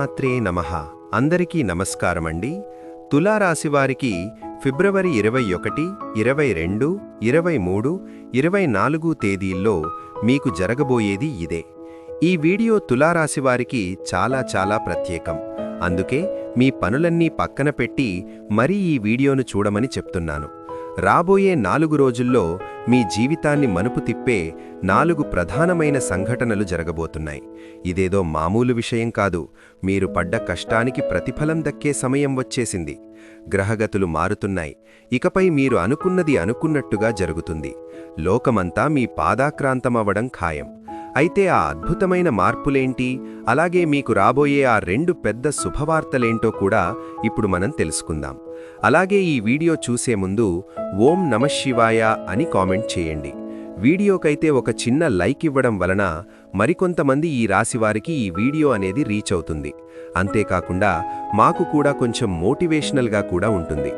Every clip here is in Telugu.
శ్రీమాత్రే నమ. అందరికీ నమస్కారమండి. తులారాశివారికి ఫిబ్రవరి ఇరవై ఒకటి ఇరవై రెండు ఇరవై మూడు ఇరవై నాలుగు తేదీల్లో మీకు జరగబోయేది ఇదే. ఈ వీడియో తులారాశివారికి చాలా చాలా ప్రత్యేకం. అందుకే మీ పనులన్నీ పక్కన పెట్టి మరీ ఈ వీడియోను చూడమని చెప్తున్నాను. రాబోయే నాలుగు రోజుల్లో మీ జీవితాన్ని మనుపు తిప్పే నాలుగు ప్రధానమైన సంఘటనలు జరగబోతున్నాయి. ఇదేదో మామూలు విషయం కాదు. మీరు పడ్డ కష్టానికి ప్రతిఫలం దక్కే సమయం వచ్చేసింది. గ్రహగతులు మారుతున్నాయి. ఇకపై మీరు అనుకున్నది అనుకున్నట్టుగా జరుగుతుంది. లోకమంతా మీ పాదాక్రాంతమవ్వడం ఖాయం. అయితే ఆ అద్భుతమైన మార్పులేంటి? అలాగే మీకు రాబోయే ఆ రెండు పెద్ద శుభవార్తలేంటో కూడా ఇప్పుడు మనం తెలుసుకుందాం. అలాగే ఈ వీడియో చూసే ముందు ఓం నమశివాయ అని కామెంట్ చేయండి. వీడియోకైతే ఒక చిన్న లైక్ ఇవ్వడం వలన మరికొంతమంది ఈ రాశివారికి ఈ వీడియో అనేది రీచ్ అవుతుంది. అంతేకాకుండా మాకు కూడా కొంచెం మోటివేషనల్గా కూడా ఉంటుంది.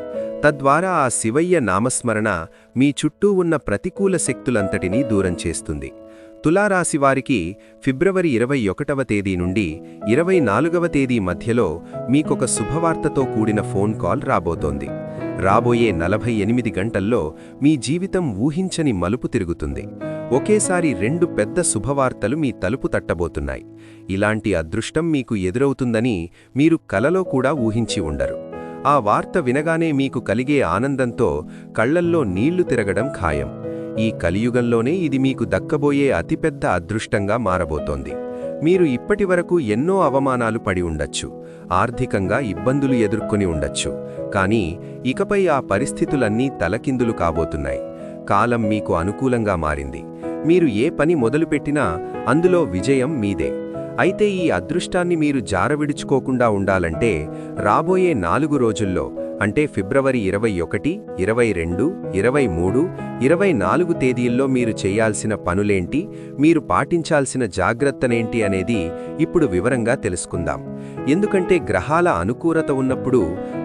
తద్వారా ఆ శివయ్య నామస్మరణ మీ చుట్టూ ఉన్న ప్రతికూల శక్తులంతటినీ దూరం చేస్తుంది. తులారాశివారికి ఫిబ్రవరి ఇరవై ఒకటవ తేదీ నుండి ఇరవై నాలుగవ తేదీ మధ్యలో మీకొక శుభవార్తతో కూడిన ఫోన్ కాల్ రాబోతోంది. రాబోయే నలభై ఎనిమిది గంటల్లో మీ జీవితం ఊహించని మలుపు తిరుగుతుంది. ఒకేసారి రెండు పెద్ద శుభవార్తలు మీ తలుపు తట్టబోతున్నాయి. ఇలాంటి అదృష్టం మీకు ఎదురవుతుందని మీరు కలలో కూడా ఊహించి ఉండరు. ఆ వార్త వినగానే మీకు కలిగే ఆనందంతో కళ్ళల్లో నీళ్ళు తిరగడం ఖాయం. ఈ కలియుగంలోనే ఇది మీకు దక్కబోయే అతిపెద్ద అదృష్టంగా మారబోతోంది. మీరు ఇప్పటివరకు ఎన్నో అవమానాలు పడి ఉండొచ్చు ఆర్థికంగా ఇబ్బందులు ఎదుర్కొని ఉండొచ్చు కానీ ఇకపై ఆ పరిస్థితులన్నీ తలకిందులు కాబోతున్నాయి. కాలం మీకు అనుకూలంగా మారింది. మీరు ఏ పని మొదలుపెట్టినా అందులో విజయం మీదే. అయితే ఈ అదృష్టాన్ని మీరు జారవిడుచుకోకుండా ఉండాలంటే రాబోయే నాలుగు రోజుల్లో అంటే ఫిబ్రవరి ఇరవై ఒకటి ఇరవై రెండు ఇరవై మూడు ఇరవై నాలుగు తేదీల్లో మీరు చేయాల్సిన పనులేంటి మీరు పాటించాల్సిన జాగ్రత్తనేంటి అనేది ఇప్పుడు వివరంగా తెలుసుకుందాం. ఎందుకంటే గ్రహాల అనుకూలత ఉన్నప్పుడు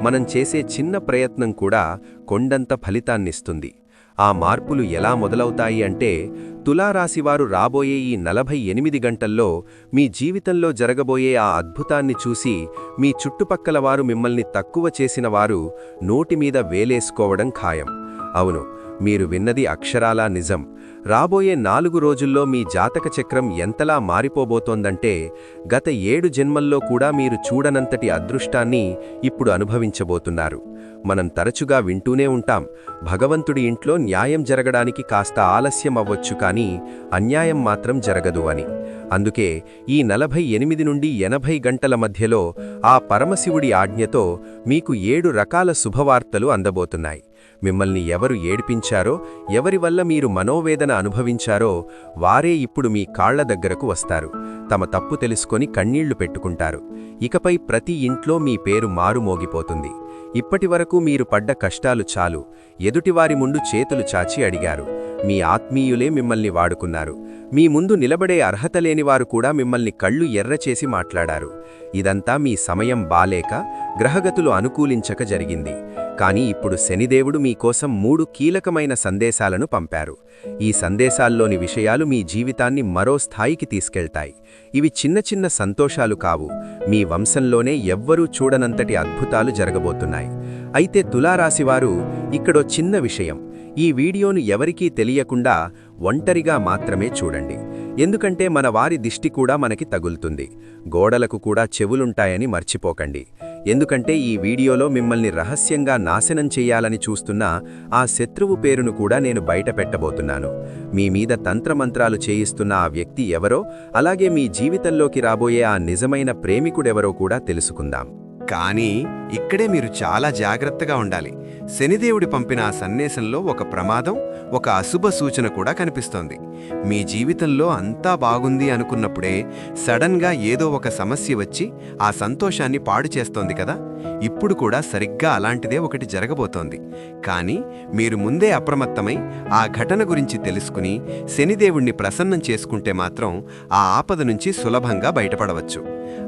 మనం చేసే చిన్న ప్రయత్నం కూడా కొండంత ఫలితాన్నిస్తుంది. ఆ మార్పులు ఎలా మొదలవుతాయి అంటే తులారాశివారు రాబోయే ఈ నలభై ఎనిమిది గంటల్లో మీ జీవితంలో జరగబోయే ఆ అద్భుతాన్ని చూసి మీ చుట్టుపక్కల వారు మిమ్మల్ని తక్కువ చేసిన వారు నోటిమీద వేలేసుకోవడం ఖాయం. అవును మీరు విన్నది అక్షరాలా నిజం. రాబోయే నాలుగు రోజుల్లో మీ జాతక చక్రం ఎంతలా మారిపోబోతోందంటే గత ఏడు జన్మల్లో కూడా మీరు చూడనంతటి అదృష్టాన్ని ఇప్పుడు అనుభవించబోతున్నారు. మనం తరచుగా వింటూనే ఉంటాం భగవంతుడి ఇంట్లో న్యాయం జరగడానికి కాస్త ఆలస్యం అవ్వచ్చు కానీ అన్యాయం మాత్రం జరగదు అని. అందుకే ఈ నలభై ఎనిమిది నుండి ఎనభై గంటల మధ్యలో ఆ పరమశివుడి ఆజ్ఞతో మీకు ఏడు రకాల శుభవార్తలు అందబోతున్నాయి. మిమ్మల్ని ఎవరు ఏడిపించారో ఎవరి వల్ల మీరు మనోవేదన అనుభవించారో వారే ఇప్పుడు మీ కాళ్ళ దగ్గరకు వస్తారు. తమ తప్పు తెలుసుకొని కన్నీళ్ళు పెట్టుకుంటారు. ఇకపై ప్రతి ఇంట్లో మీ పేరు మారుమోగిపోతుంది. ఇప్పటివరకు మీరు పడ్డ కష్టాలు చాలు. ఎదుటివారి ముందు చేతులు చాచి అడిగారు. మీ ఆత్మీయులే మిమ్మల్ని వాడుకున్నారు. మీ ముందు నిలబడే అర్హత లేనివారు కూడా మిమ్మల్ని కళ్ళు ఎర్రచేసి మాట్లాడారు. ఇదంతా మీ సమయం బాలేక గ్రహగతులు అనుకూలించక జరిగింది. కానీ ఇప్పుడు శనిదేవుడు మీకోసం మూడు కీలకమైన సందేశాలను పంపారు. ఈ సందేశాల్లోని విషయాలు మీ జీవితాన్ని మరో స్థాయికి తీసుకెళ్తాయి. ఇవి చిన్న చిన్న సంతోషాలు కావు. మీ వంశంలోనే ఎవ్వరూ చూడనంతటి అద్భుతాలు జరగబోతున్నాయి. అయితే తులారాశివారు ఇక్కడో చిన్న విషయం. ఈ వీడియోను ఎవరికీ తెలియకుండా ఒంటరిగా మాత్రమే చూడండి. ఎందుకంటే మన వారి దిష్టి కూడా మనకి తగులుతుంది. గోడలకు కూడా చెవులుంటాయని మర్చిపోకండి. ఎందుకంటే ఈ వీడియోలో మిమ్మల్ని రహస్యంగా నాశనం చెయ్యాలని చూస్తున్న ఆ శత్రువు పేరును కూడా నేను బయట పెట్టబోతున్నాను. మీ మీద తంత్రమంత్రాలు చేయిస్తున్న ఆ వ్యక్తి ఎవరో అలాగే మీ జీవితంలోకి రాబోయే ఆ నిజమైన ప్రేమికుడెవరో కూడా తెలుసుకుందాం. కానీ ఇక్కడే మీరు చాలా జాగ్రత్తగా ఉండాలి. శనిదేవుడి పంపిన ఆ సన్నేశంలో ఒక ప్రమాదం ఒక అశుభ సూచన కూడా కనిపిస్తోంది. మీ జీవితంలో అంతా బాగుంది అనుకున్నప్పుడే సడన్గా ఏదో ఒక సమస్య వచ్చి ఆ సంతోషాన్ని పాడు చేస్తోంది కదా? ఇప్పుడు కూడా సరిగ్గా అలాంటిదే ఒకటి జరగబోతోంది. కానీ మీరు ముందే అప్రమత్తమై ఆ ఘటన గురించి తెలుసుకుని శనిదేవుణ్ణి ప్రసన్నం చేసుకుంటే మాత్రం ఆ ఆపద నుంచి సులభంగా బయటపడవచ్చు.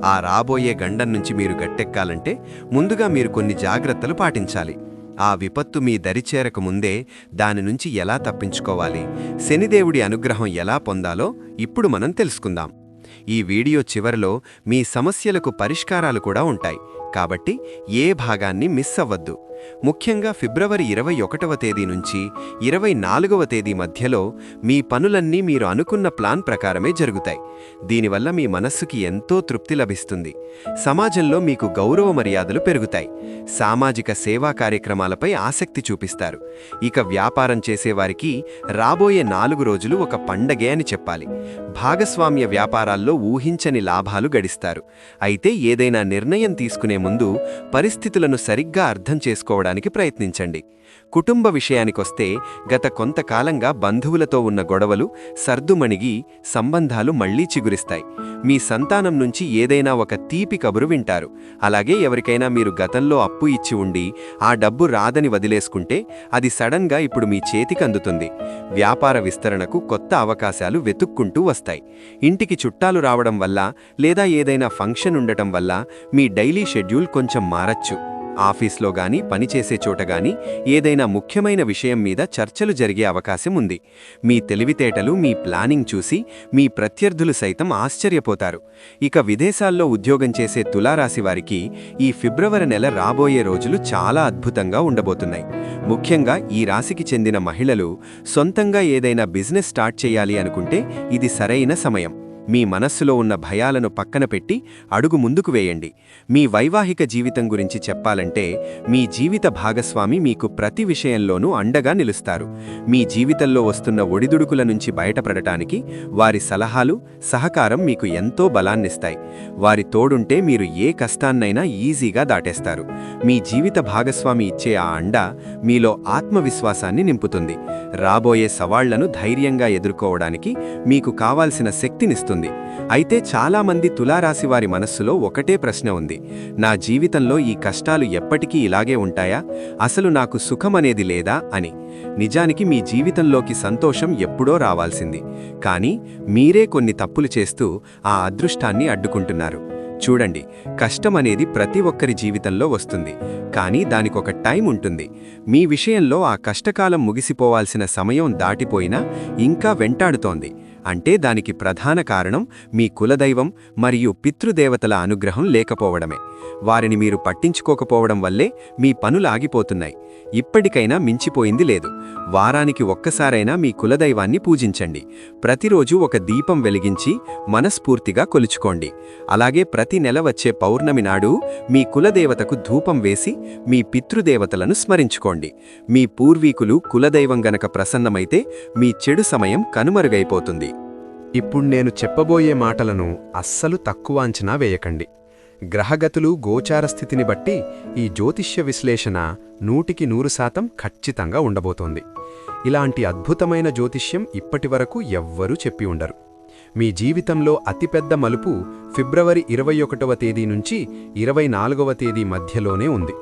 ఆ రాబోయే గండం నుంచి మీరు గట్టెక్కాలంటే ముందుగా మీరు కొన్ని జాగ్రత్తలు పాటించాలి. ఆ విపత్తు మీ దరిచేరక ముందే దాని నుంచి ఎలా తప్పించుకోవాలి? శనిదేవుడి అనుగ్రహం ఎలా పొందాలో ఇప్పుడు మనం తెలుసుకుందాం. ఈ వీడియో చివరిలో మీ సమస్యలకు పరిష్కారాలు కూడా ఉంటాయి. కాబట్టి ఏ భాగాన్ని మిస్ అవ్వద్దు. ముఖ్యంగా ఫిబ్రవరి ఇరవై ఒకటవ తేదీ నుంచి ఇరవై నాలుగవ తేదీ మధ్యలో మీ పనులన్నీ మీరు అనుకున్న ప్లాన్ ప్రకారమే జరుగుతాయి. దీనివల్ల మీ మనస్సుకి ఎంతో తృప్తి లభిస్తుంది. సమాజంలో మీకు గౌరవ మర్యాదలు పెరుగుతాయి. సామాజిక సేవా కార్యక్రమాలపై ఆసక్తి చూపిస్తారు. ఇక వ్యాపారం చేసేవారికి రాబోయే నాలుగు రోజులు ఒక పండగే అని చెప్పాలి. భాగస్వామ్య వ్యాపారాల్లో ఊహించని లాభాలు గడిస్తారు. అయితే ఏదైనా నిర్ణయం తీసుకునే ముందు పరిస్థితులను సరిగ్గా అర్థం చేసుకోవడానికి ప్రయత్నించండి. కుటుంబ విషయానికొస్తే గత కొంతకాలంగా బంధువులతో ఉన్న గొడవలు సర్దుమణిగి సంబంధాలు మళ్ళీ చిగురిస్తాయి. మీ సంతానం నుంచి ఏదైనా ఒక తీపి కబురు వింటారు. అలాగే ఎవరికైనా మీరు గతంలో అప్పు ఇచ్చి ఉండి ఆ డబ్బు రాదని వదిలేసుకుంటే అది సడన్గా ఇప్పుడు మీ చేతికి అందుతుంది. వ్యాపార విస్తరణకు కొత్త అవకాశాలు వెతుక్కుంటూ వస్తాయి. ఇంటికి చుట్టాలు రావడం వల్ల లేదా ఏదైనా ఫంక్షన్ ఉండటం వల్ల మీ డైలీ షెడ్యూల్ కొంచెం మారచ్చు. ఆఫీస్లో గాని పనిచేసే చోట గాని ఏదైనా ముఖ్యమైన విషయం మీద చర్చలు జరిగే అవకాశం ఉంది. మీ తెలివితేటలు మీ ప్లానింగ్ చూసి మీ ప్రత్యర్థులు సైతం ఆశ్చర్యపోతారు. ఇక విదేశాల్లో ఉద్యోగం చేసే తులారాశి వారికి ఈ ఫిబ్రవరి నెల రాబోయే రోజులు చాలా అద్భుతంగా ఉండబోతున్నాయి. ముఖ్యంగా ఈ రాశికి చెందిన మహిళలు సొంతంగా ఏదైనా బిజినెస్ స్టార్ట్ చేయాలి అనుకుంటే ఇది సరైన సమయం. మీ మనస్సులో ఉన్న భయాలను పక్కన పెట్టి అడుగు ముందుకు వేయండి. మీ వైవాహిక జీవితం గురించి చెప్పాలంటే మీ జీవిత భాగస్వామి మీకు ప్రతి విషయంలోనూ అండగా నిలుస్తారు. మీ జీవితంలో వస్తున్న ఒడిదుడుకుల నుంచి బయటపడటానికి వారి సలహాలు సహకారం మీకు ఎంతో బలాన్నిస్తాయి. వారి తోడుంటే మీరు ఏ కష్టాన్నైనా ఈజీగా దాటేస్తారు. మీ జీవిత భాగస్వామి ఇచ్చే ఆ అండ మీలో ఆత్మవిశ్వాసాన్ని నింపుతుంది. రాబోయే సవాళ్ళను ధైర్యంగా ఎదుర్కోవడానికి మీకు కావాల్సిన శక్తినిస్తుంది. అయితే చాలామంది తులారాశివారి మనస్సులో ఒకటే ప్రశ్న ఉంది. నా జీవితంలో ఈ కష్టాలు ఎప్పటికీ ఇలాగే ఉంటాయా? అసలు నాకు సుఖమనేది లేదా? అని. నిజానికి మీ జీవితంలోకి సంతోషం ఎప్పుడో రావాల్సింది. కానీ మీరే కొన్ని తప్పులు చేస్తూ ఆ అదృష్టాన్ని అడ్డుకుంటున్నారు. చూడండి కష్టం అనేది ప్రతి ఒక్కరి జీవితంలో వస్తుంది. కానీ దానికొక టైం ఉంటుంది. మీ విషయంలో ఆ కష్టకాలం ముగిసిపోవాల్సిన సమయం దాటిపోయినా ఇంకా వెంటాడుతోంది. అంటే దానికి ప్రధాన కారణం మీ కులదైవం మరియు పితృదేవతల అనుగ్రహం లేకపోవడమే. వారిని మీరు పట్టించుకోకపోవడం వల్లే మీ పనులు ఆగిపోతున్నాయి. ఇప్పటికైనా మించిపోయింది లేదు. వారానికి ఒక్కసారైనా మీ కులదైవాన్ని పూజించండి. ప్రతిరోజు ఒక దీపం వెలిగించి మనస్ఫూర్తిగా కొలుచుకోండి. అలాగే ప్రతి నెల వచ్చే పౌర్ణమి నాడు మీ కులదేవతకు ధూపం వేసి మీ పితృదేవతలను స్మరించుకోండి. మీ పూర్వీకులు కులదైవం గనక ప్రసన్నమైతే మీ చెడు సమయం కనుమరుగైపోతుంది. ఇప్పుడు నేను చెప్పబోయే మాటలను అస్సలు తక్కువ అంచనా వేయకండి. గ్రహగతులు గోచార స్థితిని బట్టి ఈ జ్యోతిష్య విశ్లేషణ నూటికి నూరు శాతం ఖచ్చితంగా ఉండబోతోంది. ఇలాంటి అద్భుతమైన జ్యోతిష్యం ఇప్పటివరకు ఎవ్వరూ చెప్పి ఉండరు. మీ జీవితంలో అతిపెద్ద మలుపు ఫిబ్రవరి ఇరవై ఒకటవ తేదీ నుంచి ఇరవై నాలుగవ తేదీ మధ్యలోనే ఉంది.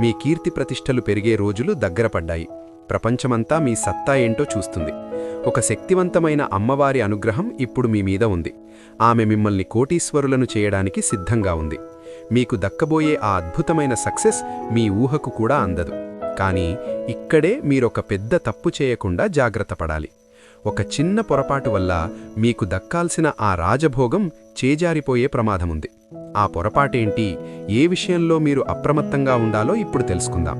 మీ కీర్తి ప్రతిష్టలు పెరిగే రోజులు దగ్గరపడ్డాయి ప్రపంచమంతా మీ సత్తా ఏంటో చూస్తుంది. ఒక శక్తివంతమైన అమ్మవారి అనుగ్రహం ఇప్పుడు మీ మీద ఉంది. ఆమె మిమ్మల్ని కోటీశ్వరులను చేయడానికి సిద్ధంగా ఉంది. మీకు దక్కబోయే ఆ అద్భుతమైన సక్సెస్ మీ ఊహకు కూడా అందదు. కానీ ఇక్కడే మీరొక పెద్ద తప్పు చేయకుండా జాగ్రత్త పడాలి. ఒక చిన్న పొరపాటు వల్ల మీకు దక్కాల్సిన ఆ రాజభోగం చేజారిపోయే ప్రమాదముంది. ఆ పొరపాటేంటి? ఏ విషయంలో మీరు అప్రమత్తంగా ఉండాలో ఇప్పుడు తెలుసుకుందాం.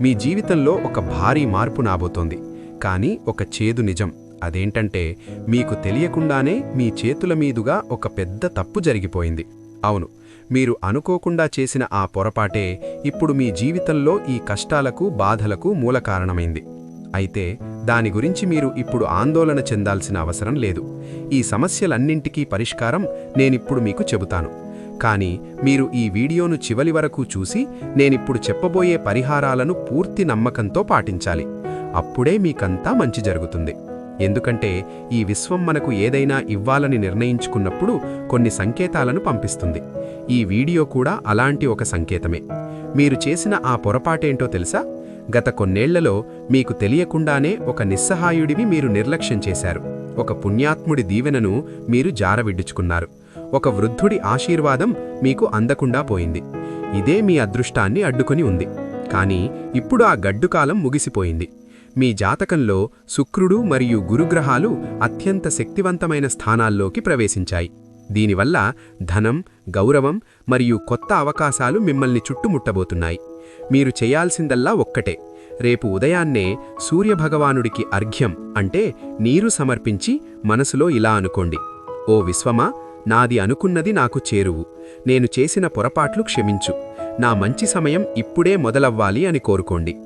మీ జీవితంలో ఒక భారీ మార్పు నాబోతోంది. కానీ ఒక చేదు నిజం. అదేంటంటే మీకు తెలియకుండానే మీ చేతుల మీదుగా ఒక పెద్ద తప్పు జరిగిపోయింది. అవును మీరు అనుకోకుండా చేసిన ఆ పొరపాటే ఇప్పుడు మీ జీవితంలో ఈ కష్టాలకు బాధలకు మూల కారణమైంది. అయితే దాని గురించి మీరు ఇప్పుడు ఆందోళన చెందాల్సిన అవసరం లేదు. ఈ సమస్యలన్నింటికీ పరిష్కారం నేనిప్పుడు మీకు చెబుతాను. కానీ మీరు ఈ వీడియోను చివలి వరకు చూసి నేనిప్పుడు చెప్పబోయే పరిహారాలను పూర్తి నమ్మకంతో పాటించాలి. అప్పుడే మీకంతా మంచి జరుగుతుంది. ఎందుకంటే ఈ విశ్వం మనకు ఏదైనా ఇవ్వాలని నిర్ణయించుకున్నప్పుడు కొన్ని సంకేతాలను పంపిస్తుంది. ఈ వీడియో కూడా అలాంటి ఒక సంకేతమే. మీరు చేసిన ఆ పొరపాటేంటో తెలుసా? గత కొన్నేళ్ళలో మీకు తెలియకుండానే ఒక నిస్సహాయుడివి మీరు నిర్లక్ష్యం చేశారు. ఒక పుణ్యాత్ముడి దీవెనను మీరు జారవిడ్డుచుకున్నారు. ఒక వృద్ధుడి ఆశీర్వాదం మీకు అందకుండా పోయింది. ఇదే మీ అదృష్టాన్ని అడ్డుకొని ఉంది. కానీ ఇప్పుడు ఆ గడ్డుకాలం ముగిసిపోయింది. మీ జాతకంలో శుక్రుడు మరియు గురుగ్రహాలు అత్యంత శక్తివంతమైన స్థానాల్లోకి ప్రవేశించాయి. దీనివల్ల ధనం గౌరవం మరియు కొత్త అవకాశాలు మిమ్మల్ని చుట్టుముట్టబోతున్నాయి. మీరు చేయాల్సిందల్లా ఒక్కటే. రేపు ఉదయాన్నే సూర్యభగవానుడికి అర్ఘ్యం అంటే నీరు సమర్పించి మనసులో ఇలా అనుకోండి. ఓ విశ్వమా నాది అనుకున్నది నాకు చేరువు. నేను చేసిన పొరపాట్లు క్షమించు. నా మంచి సమయం ఇప్పుడే మొదలవ్వాలి అని కోరుకోండి.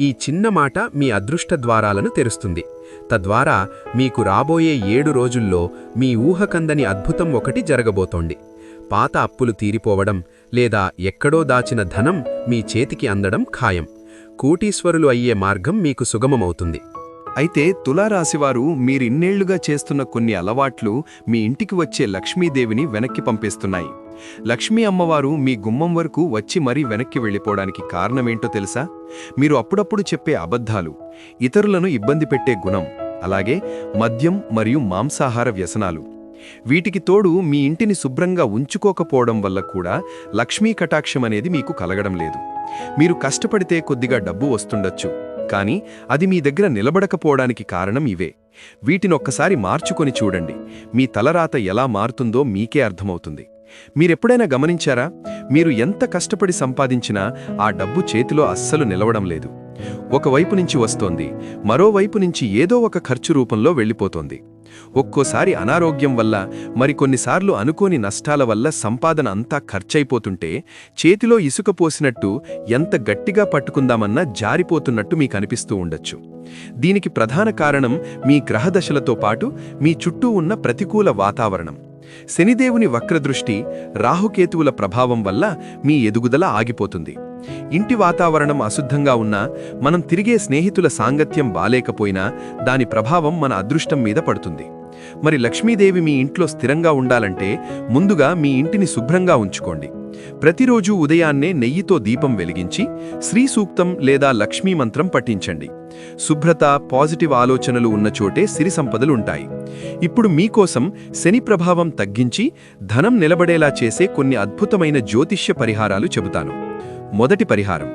ఈ చిన్న మాట మీ అదృష్ట ద్వారాలను తెరుస్తుంది. తద్వారా మీకు రాబోయే ఏడు రోజుల్లో మీ ఊహకందని అద్భుతం ఒకటి జరగబోతోంది. పాత అప్పులు తీరిపోవడం లేదా ఎక్కడో దాచిన ధనం మీ చేతికి అందడం ఖాయం. కోటీశ్వరులు అయ్యే మార్గం మీకు సుగమమవుతుంది. అయితే తులారాశివారు మీరిన్నేళ్ళుగా చేస్తున్న కొన్ని అలవాట్లు మీ ఇంటికి వచ్చే లక్ష్మీదేవిని వెనక్కి పంపేస్తున్నాయి. లక్ష్మీ అమ్మవారు మీ గుమ్మం వరకు వచ్చి మరీ వెనక్కి వెళ్ళిపోవడానికి కారణమేంటో తెలుసా? మీరు అప్పుడప్పుడు చెప్పే అబద్ధాలు ఇతరులను ఇబ్బంది పెట్టే గుణం అలాగే మద్యం మరియు మాంసాహార వ్యసనాలు. వీటికి తోడు మీ ఇంటిని శుభ్రంగా ఉంచుకోకపోవడం వల్ల కూడా లక్ష్మీ కటాక్షం అనేది మీకు కలగడం లేదు. మీరు కష్టపడితే కొద్దిగా డబ్బు వస్తుండొచ్చు కానీ అది మీ దగ్గర నిలబడకపోవడానికి కారణం ఇవే. వీటినొక్కసారి మార్చుకొని చూడండి. మీ తలరాత ఎలా మారుతుందో మీకే అర్థమవుతుంది. మీరెప్పుడైనా గమనించారా? మీరు ఎంత కష్టపడి సంపాదించినా ఆ డబ్బు చేతిలో అస్సలు నిలవడం లేదు. ఒకవైపు నుంచి వస్తోంది మరోవైపు నుంచి ఏదో ఒక ఖర్చు రూపంలో వెళ్ళిపోతోంది. ఒక్కోసారి అనారోగ్యం వల్ల మరికొన్నిసార్లు అనుకోని నష్టాల వల్ల సంపాదన అంతా ఖర్చయిపోతుంటే చేతిలో ఇసుక పోసినట్టు ఎంత గట్టిగా పట్టుకుందామన్నా జారిపోతున్నట్టు మీకు అనిపిస్తూ ఉండొచ్చు. దీనికి ప్రధాన కారణం మీ గ్రహదశలతో పాటు మీ చుట్టూ ఉన్న ప్రతికూల వాతావరణం. శనిదేవుని వక్రదృష్టి రాహుకేతువుల ప్రభావం వల్ల మీ ఎదుగుదల ఆగిపోతుంది. ఇంటి వాతావరణం అశుద్ధంగా ఉన్నా మనం తిరిగే స్నేహితుల సాంగత్యం బాలేకపోయినా దాని ప్రభావం మన అదృష్టం మీద పడుతుంది. మరి లక్ష్మీదేవి మీ ఇంట్లో స్థిరంగా ఉండాలంటే ముందుగా మీ ఇంటిని శుభ్రంగా ఉంచుకోండి. ప్రతిరోజు ఉదయాన్నే నెయ్యితో దీపం వెలిగించి శ్రీ సూక్తం లేదా లక్ష్మీ మంత్రం పఠించండి. శుభ్రత పాజిటివ్ ఆలోచనలు ఉన్న చోటే సిరి సంపదలు ఉంటాయి ఇప్పుడు మీకోసం శని ప్రభావం తగ్గించి ధనం నిలబడేలా చేసే కొన్ని అద్భుతమైన జ్యోతిష్య పరిహారాలు చెబుతాను. మొదటి పరిహారం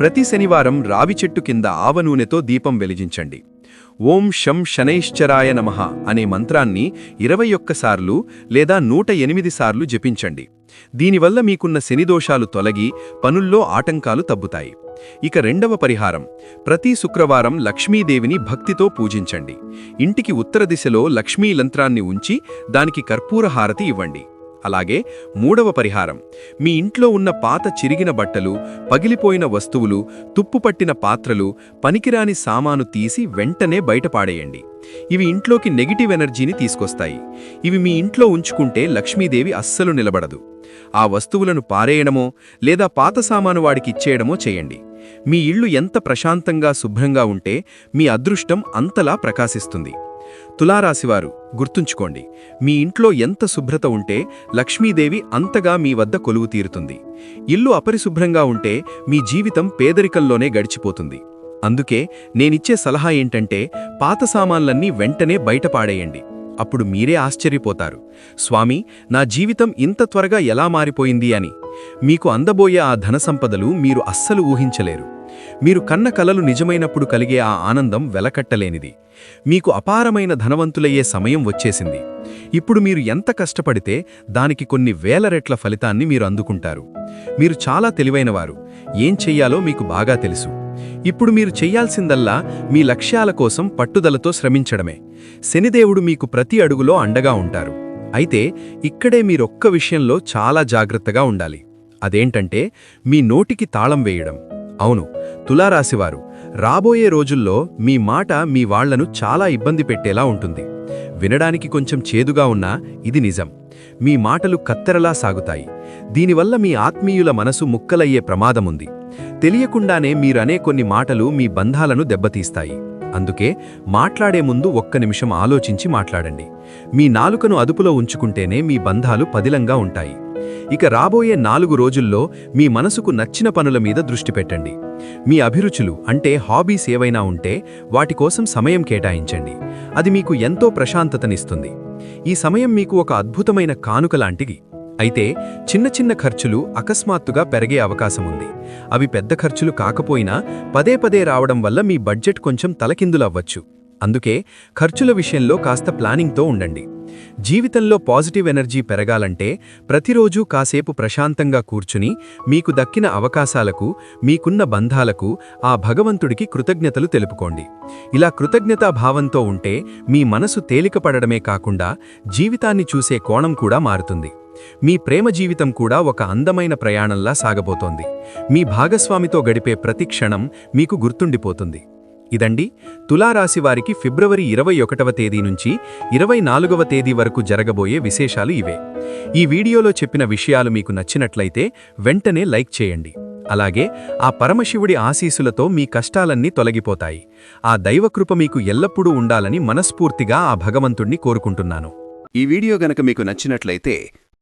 ప్రతి శనివారం రావి చెట్టు కింద ఆవ నూనెతో దీపం వెలిగించండి. ఓం శం శనైశ్చరాయ నమః అనే మంత్రాన్ని ఇరవై ఒక్కసార్లు లేదా నూట ఎనిమిది సార్లు జపించండి. దీనివల్ల మీకున్న శనిదోషాలు తొలగి పనుల్లో ఆటంకాలు తబ్బుతాయి ఇక రెండవ పరిహారం. ప్రతి శుక్రవారం లక్ష్మీదేవిని భక్తితో పూజించండి. ఇంటికి ఉత్తర దిశలో లక్ష్మీ లంత్రాన్ని ఉంచి దానికి కర్పూర హారతి ఇవ్వండి. అలాగే మూడవ పరిహారం. మీ ఇంట్లో ఉన్న పాత చిరిగిన బట్టలు పగిలిపోయిన వస్తువులు తుప్పుపట్టిన పాత్రలు పనికిరాని సామాను తీసి వెంటనే బయటపాడేయండి. ఇవి ఇంట్లోకి నెగిటివ్ ఎనర్జీని తీసుకొస్తాయి. ఇవి మీ ఇంట్లో ఉంచుకుంటే లక్ష్మీదేవి అస్సలు నిలబడదు. ఆ వస్తువులను పారేయడమో లేదా పాత సామాను వాడికి ఇచ్చేయడమో చేయండి. మీ ఇల్లు ఎంత ప్రశాంతంగా శుభ్రంగా ఉంటే మీ అదృష్టం అంతలా ప్రకాశిస్తుంది. తులారాశివారు గుర్తుంచుకోండి మీ ఇంట్లో ఎంత శుభ్రత ఉంటే లక్ష్మీదేవి అంతగా మీ వద్ద కొలువు తీరుతుంది. ఇల్లు అపరిశుభ్రంగా ఉంటే మీ జీవితం పేదరికంలోనే గడిచిపోతుంది. అందుకే నేనిచ్చే సలహా ఏంటంటే పాత సామాన్లన్నీ వెంటనే బయటపాడేయండి అప్పుడు మీరే ఆశ్చర్యపోతారు. స్వామి నా జీవితం ఇంత త్వరగా ఎలా మారిపోయింది అని. మీకు అందబోయే ఆ ధనసంపదలు మీరు అస్సలు ఊహించలేరు. మీరు కన్న కలలు నిజమైనప్పుడు కలిగే ఆ ఆనందం వెలకట్టలేనిది. మీకు అపారమైన ధనవంతులయ్యే సమయం వచ్చేసింది. ఇప్పుడు మీరు ఎంత కష్టపడితే దానికి కొన్ని వేల రెట్ల ఫలితాన్ని మీరు అందుకుంటారు. మీరు చాలా తెలివైనవారు. ఏం చెయ్యాలో మీకు బాగా తెలుసు. ఇప్పుడు మీరు చెయ్యాల్సిందల్లా మీ లక్ష్యాల కోసం పట్టుదలతో శ్రమించడమే. శనిదేవుడు మీకు ప్రతి అడుగులో అండగా ఉంటారు. అయితే ఇక్కడే మీరొక్క విషయంలో చాలా జాగ్రత్తగా ఉండాలి. అదేంటంటే మీ నోటికి తాళం వేయడం. అవును తులారాశివారు రాబోయే రోజుల్లో మీ మాట మీ వాళ్ళను చాలా ఇబ్బంది పెట్టేలా ఉంటుంది. వినడానికి కొంచెం చేదుగా ఉన్నా ఇది నిజం. మీ మాటలు కత్తెరలా సాగుతాయి. దీనివల్ల మీ ఆత్మీయుల మనసు ముక్కలయ్యే ప్రమాదముంది. తెలియకుండానే మీరనే కొన్ని మాటలు మీ బంధాలను దెబ్బతీస్తాయి. అందుకే మాట్లాడే ముందు ఒక్క నిమిషం ఆలోచించి మాట్లాడండి. మీ నాలుకను అదుపులో ఉంచుకుంటేనే మీ బంధాలు పదిలంగా ఉంటాయి. ఇక రాబోయే నాలుగు రోజుల్లో మీ మనసుకు నచ్చిన పనుల మీద దృష్టి పెట్టండి. మీ అభిరుచులు అంటే హాబీస్ ఏవైనా ఉంటే వాటి కోసం సమయం కేటాయించండి. అది మీకు ఎంతో ప్రశాంతతనిస్తుంది. ఈ సమయం మీకు ఒక అద్భుతమైన కానుక లాంటిది. అయితే చిన్న చిన్న ఖర్చులు అకస్మాత్తుగా పెరిగే అవకాశం ఉంది అవి పెద్ద ఖర్చులు కాకపోయినా పదే పదే రావడం వల్ల మీ బడ్జెట్ కొంచెం తలకిందులవ్వచ్చు. అందుకే ఖర్చుల విషయంలో కాస్త ప్లానింగ్తో ఉండండి. జీవితంలో పాజిటివ్ ఎనర్జీ పెరగాలంటే ప్రతిరోజూ కాసేపు ప్రశాంతంగా కూర్చుని మీకు దక్కిన అవకాశాలకు మీకున్న బంధాలకు ఆ భగవంతుడికి కృతజ్ఞతలు తెలుపుకోండి. ఇలా కృతజ్ఞతా భావంతో ఉంటే మీ మనసు తేలికపడడమే కాకుండా జీవితాన్ని చూసే కోణం కూడా మారుతుంది. మీ ప్రేమ జీవితం కూడా ఒక అందమైన ప్రయాణంలా సాగబోతోంది. మీ భాగస్వామితో గడిపే ప్రతి క్షణం మీకు గుర్తుండిపోతుంది. ఇదండి తులారాశి వారికి ఫిబ్రవరి ఇరవై ఒకటవ తేదీ నుంచి ఇరవై నాలుగవ తేదీ వరకు జరగబోయే విశేషాలు ఇవే. ఈ వీడియోలో చెప్పిన విషయాలు మీకు నచ్చినట్లయితే వెంటనే లైక్ చేయండి. అలాగే ఆ పరమశివుడి ఆశీసులతో మీ కష్టాలన్నీ తొలగిపోతాయి. ఆ దైవకృప మీకు ఎల్లప్పుడూ ఉండాలని మనస్ఫూర్తిగా ఆ భగవంతుణ్ణి కోరుకుంటున్నాను. ఈ వీడియో గనక మీకు నచ్చినట్లయితే